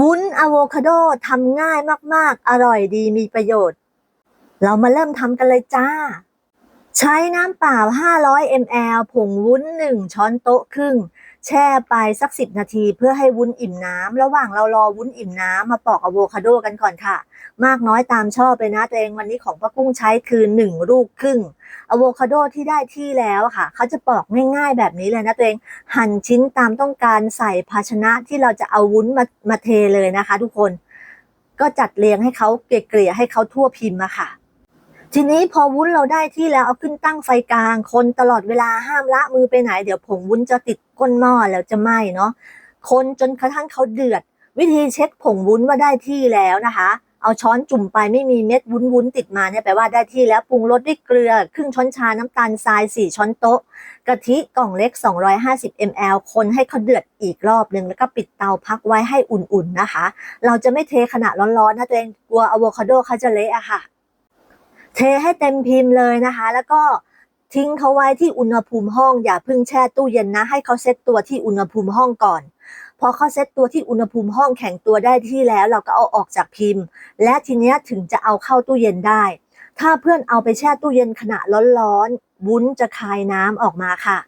วุ้นอะโวคาโดทำง่ายมากๆ อร่อยดีมีประโยชน์ เรามาเริ่มทำกันเลยจ้า ใช้น้ำเปล่า 500 ml ผงวุ้น 1 ช้อนโต๊ะครึ่ง แช่ไปสัก 10 นาทีเพื่อให้วุ้นอิ่มน้ำ ระหว่างเรารอวุ้นอิ่มน้ำมาปอกอะโวคาโดกันก่อนค่ะ มากน้อยตามชอบเลยนะตัวเองวันนี้ของป้ากุ้งใช้คือ 1 ลูกครึ่งอะโวคาโดที่ได้ที่แล้วค่ะ เขาจะปอกง่ายๆแบบนี้เลยนะตัวเอง หั่นชิ้นตามต้องการใส่ภาชนะที่เราจะเอาวุ้นมามาเทเลยนะคะ ทุกคน ก็จัดเรียงให้เขาเกลี่ยให้เขาทั่วพิมพ์อะค่ะ ทีนี้พอวุ้นเราได้ที่แล้วเอาขึ้นตั้งไฟกลาง คนตลอดเวลาห้ามละมือไปไหน เดี๋ยวผงวุ้นจะติดก้นหม้อแล้วจะไหม้เนาะคนจนกระทั่งเขาเดือด วิธีเช็คผงวุ้นว่าได้ที่แล้วนะคะ เอาช้อนจุ่มไปไม่มีเม็ดวุ้นวุ้นติดมาเนี่ยแปลว่าได้ที่แล้วปรุงรสด้วยเกลือครึ่งช้อนชาน้ำตาลทราย4ช้อนโต๊ะกะทิกล่องเล็ก 250 ml คนให้เขาเดือดอีกรอบหนึ่งแล้วก็ปิดเตาพักไว้ให้อุ่นๆนะคะ เราจะไม่เทขณะร้อนๆนะตัวเองกลัวอะโวคาโดเขาจะเละอะค่ะ เทให้เต็มพิมพ์เลยนะคะ แล้วก็ทิ้งเขาไว้ที่อุณหภูมิห้อง อย่าเพิ่งแช่ตู้เย็นนะ ให้เขาเซตตัวที่อุณหภูมิห้องก่อน พอเขาเซตตัวที่อุณหภูมิห้องแข็งตัวได้ที่แล้ว เราก็เอาออกจากพิมพ์ และทีเนี้ยถึงจะเอาเข้าตู้เย็นได้ ถ้าเพื่อนเอาไปแช่ตู้เย็นขณะร้อนๆวุ้นจะคายน้ำออกมาค่ะ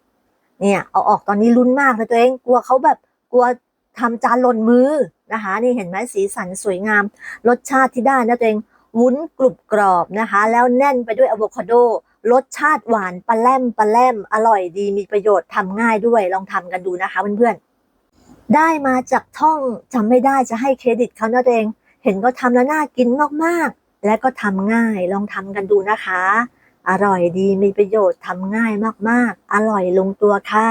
เนี่ยเอาออกตอนนี้ลุ้นมากเลยตัวเองกลัวเขาแบบกลัวทำจานหล่นมือนะคะ นี่เห็นไหมสีสันสวยงาม รสชาติที่ได้นะตัวเอง วุ้นกรุบกรอบนะคะ แล้วแน่นไปด้วยอะโวคาโด รสชาติหวานปลาแลมปลาแลมอร่อยดีมีประโยชน์ทำง่ายด้วยลองทำกันดูนะคะเพื่อนๆ ได้มาจากท่องจำไม่ได้จะให้เครดิตเขานะเองเห็นก็ทำแล้วน่ากินมากๆ และก็ทำง่ายลองทำกันดูนะคะ อร่อยดีมีประโยชน์ทำง่ายมากๆ อร่อยลงตัวค่ะ